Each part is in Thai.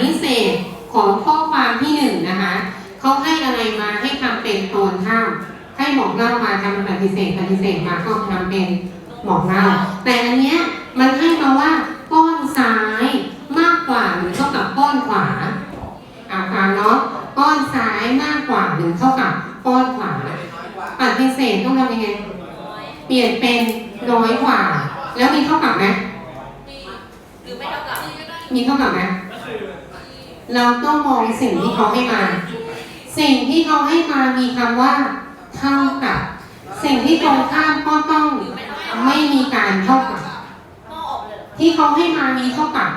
นิเศษของข้อความที่หนึ่งนะคะเขาให้อะไรมาให้ทำเป็นตนข้ามให้บอกเล่ามาทำปฏิเสธปฏิเสธมาก็ทำเป็นบอกเล่าแต่อันเนี้ยมันให้มาว่าก้อนซ้ายมากกว่าหรือเท่ากับก้อนขวาอ่าฟังเนาะก้อนซ้ายมากกว่าหรือเท่ากับก้อนขวาปฏิเสธต้องทำยังไงเปลี่ยนเป็นน้อยกว่า แล้วมีเท่ากับไหมหรือไม่เท่ากับมีเท่ากับไหม เราต้องมองสิ่งที่เขาให้มา สิ่งที่เขาให้มามีคำว่า เท่ากับ สิ่งที่ตรงข้ามก็ต้องไม่มีการเท่ากับ ที่เขาให้มามีเท่ากับ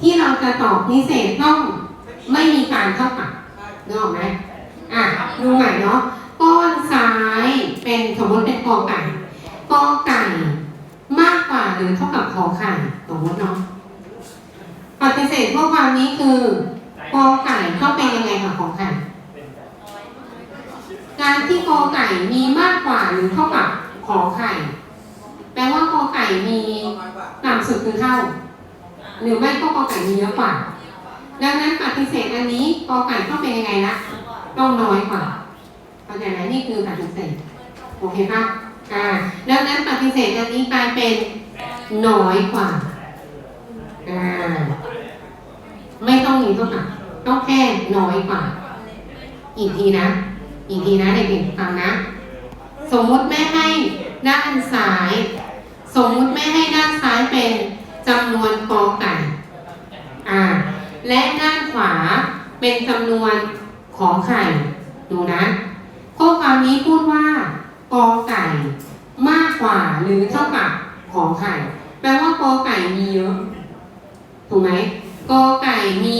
ที่เราจะตอบนิเศษต้องไม่มีการเท่ากับนึกออกไหมอะดูใหม่เนาะก้อนซ้ายเป็นสมมติเป็นกอไก่กอไก่มากกว่าหรือเท่ากับขอไข่สมมติเนาะ ความนี้คือกอไก่เข้าเป็นยังไงกับของไข่การที่กอไก่มีมากกว่าหรือเท่ากับขอไข่แปลว่ากอไก่มีต่ำสุดคือเท่า หรือไม่ก็กอไก่มีเยอะกว่า ดังนั้นปฏิเสธอันนี้กอไก่ต้องเป็นยังไงนะต้องน้อยกว่าเข้าใจไหมนี่คือปฏิเสธโอเคปะอ่าดังนั้นปฏิเสธอันนี้กลายเป็นน้อยกว่าอ่า ไม่ต้องมีเท่ากับต้องแค่น้อยกว่า อีกทีนะ อีกทีนะเด็กๆฟังนะ สมมุติแม่ให้ด้านซ้าย สมมุติแม่ให้ด้านซ้ายเป็นจำนวนกอไก่อ่า และด้านขวาเป็นจำนวนขอไข่ ดูนะข้อความนี้พูดว่ากอไก่มากกว่าหรือเท่ากับขอไข่ แปลว่ากอไก่มีเยอะ ถูกไหม กอไก่มี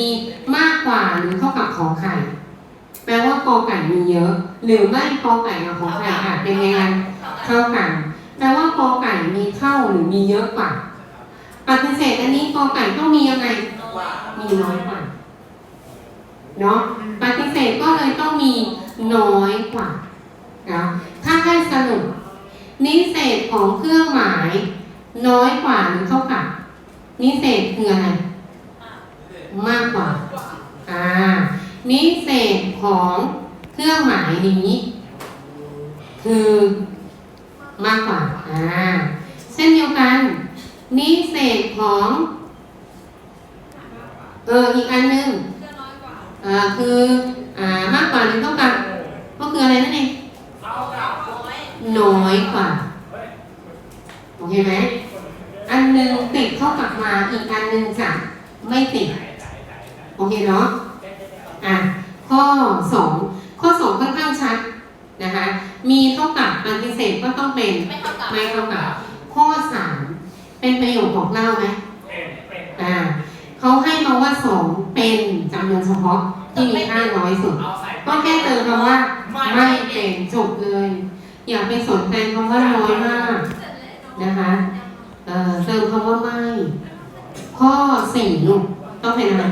มากกว่าหรือเท่ากับขอไข่ แปลว่ากอไก่มีเยอะ หรือไม่กอไก่กับขอไข่อาจเป็นยังไงเท่ากันเท่ากันแปลว่ากอไก่มีเท่าหรือมีเยอะกว่าปฏิเสธอันนี้กอไก่ต้องมียังไงน้อยมีน้อยกว่าเนาะปฏิเสธก็เลยต้องมีน้อยกว่านะถ้าให้สรุปนิเศษของเครื่องหมาย น้อยกว่าหรือเท่ากับนิเศษคืออะไร มากกว่า อ่า นิเศษของเครื่องหมายนี้ คือมากกว่า อ่า เช่นเดียวกัน นิเศษของ เออ อีกอันหนึ่งอ่า คือ อ่า มากกว่าหรือเท่ากับ ก็คืออะไรนั่นเองน้อยน้อยกว่า โอเคไหม อันหนึ่งติดเท่ากับมา อีกอันหนึ่งจะไม่ติด โอเคเนาะอะข้อสองข้อสองค่อนข้างชัดนะคะ มีเท่ากับปฏิเสธก็ต้องเป็นไม่เท่ากับไม่เท่ากับ ข้อสามเป็นประโยคบอกเล่าไหมอ่าเขาให้มาว่าสองเป็นจำนวนเฉพาะที่มีค่าน้อยสุดก็แค่เติมคำว่า ไม่เป็นจบเลย อย่าไปสนใจคำว่าน้อยมากนะคะเอ่อเติมคำว่าไม่ ข้อสี่ลูกต้องเป็นอะไร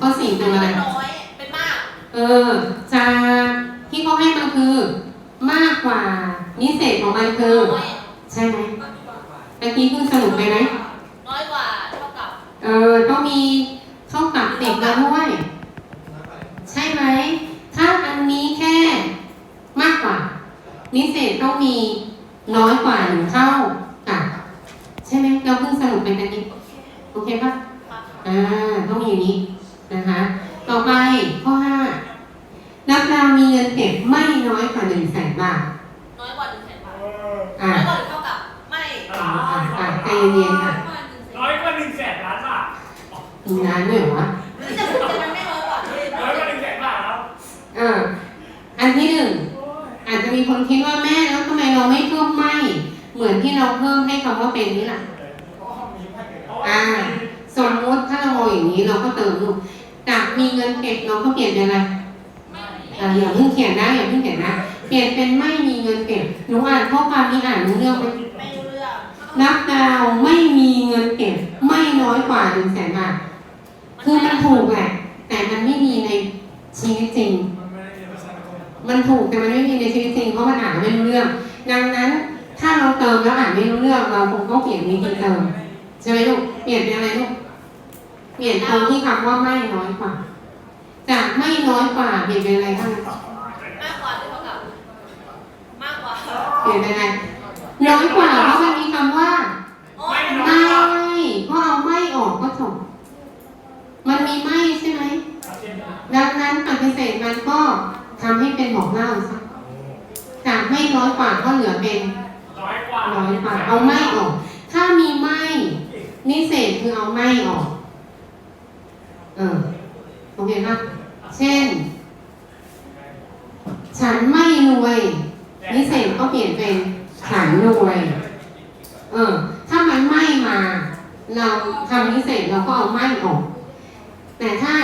ข้อสี่เป็นอะไรเป็นน้อย เป็นมาก เออจะที่เขาให้มาคือมากกว่านิเศษของมันคือ น้อยใช่ไหมตะกี้เพิ่งสรุปไปไหมน้อยกว่าเท่ากับเออต้องมีเท่ากับติดมาด้วย ใช่ไหม ถ้าอันนี้แค่มากกว่า นิเศษต้องมีน้อยกว่าหรือเท่ากับใช่ไหมเราเพิ่งสรุปไปกันนี้ โอเคปะครับอ่าต้องมีอย่างนี้ นะคะ ต่อไปข้อห้านับดาวมีเงินเก็บไม่น้อยกว่าหนึ่งแสนบาท น้อยกว่าหนึ่งแสนบาทอ่าน้อยกว่าหรือเท่ากับไม่อ่าอ่าอ่าใจเย็นๆค่ะน้อยกว่าหนึ่งแสนล้านบาทมีนานด้วยเหรอวะแต่แต่มันไม่น้อยกว่าน้อยกว่าหนึ่งแสนบาทครับเอออันที่หนึ่งอาจจะมีคนคิดว่าแม่แล้วทำไมเราไม่เพิ่มไม่ เหมือนที่เราเพิ่มให้คำว่าเป็นนี่แหละอ่า สมมุติถ้าเรามองอย่างนี้เราก็เติมลูก จากมีเงินเก็บเราก็เปลี่ยนเป็นอะไรอ่าอย่าเพิ่งเขียนนะอย่าเพิ่งเขียนนะเปลี่ยนเป็นไม่มีเงินเก็บหนูอ่านข้อความนี้อ่านรู้เรื่องไหมไม่รู้เรื่องนับดาวไม่มีเงินเก็บ ไม่น้อยกว่าหนึ่งแสนบาทคือมันถูกแหละแต่มันไม่มีในชีวิตจริง มันถูกแต่มันไม่มีในชีวิตจริงเพราะมันอ่านไม่รู้เรื่อง ดังนั้นถ้าเราเติมแล้วอ่านไม่รู้เรื่องเราคงต้องเปลี่ยนวิธีเติมใช่ไหมลูกเปลี่ยนเป็นอะไรลูกไเปลี่ยนตรงที่คำว่าไม่น้อยกว่า จากไม่น้อยกว่าเปลี่ยนเป็นอะไรบ้างมากกว่าหรือเท่ากับมากกว่าเปลี่ยนเป็นอะไรน้อยกว่าเพราะมันมีคำว่าโอ้ไม่ยน้อไม่ยกว่าก็เอาไม่ออกก็จบมันมีไม่ใช่ไหมดังนั้นปฏิเสธมันก็ทำให้เป็นบอกเล่าซะจากไม่น้อยกว่าก็เหลือเป็นน้อยกว่าน้อยกว่า เอาไม่ออก ถ้ามีไม่นิเศษคือเอาไม่ออก เออโอเคปะเช่น ฉันไม่รวยนิเศษก็เปลี่ยนเป็นฉันรวย เออ ถ้ามันไม่มา เราทำนิเศษเราก็เอาไม่ออก แต่ถ้า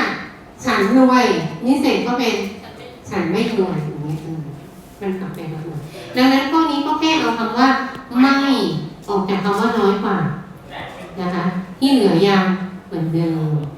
ฉันรวยนิเศษก็เป็นฉันไม่รวยอย่างนี้เออมันกลับไปแบบนั้นดังนั้นข้อนี้ก็แค่เอาคำว่าไม่ออกจากคำว่าน้อยกว่านะคะ ที่เหลือยังเหมือนเดิม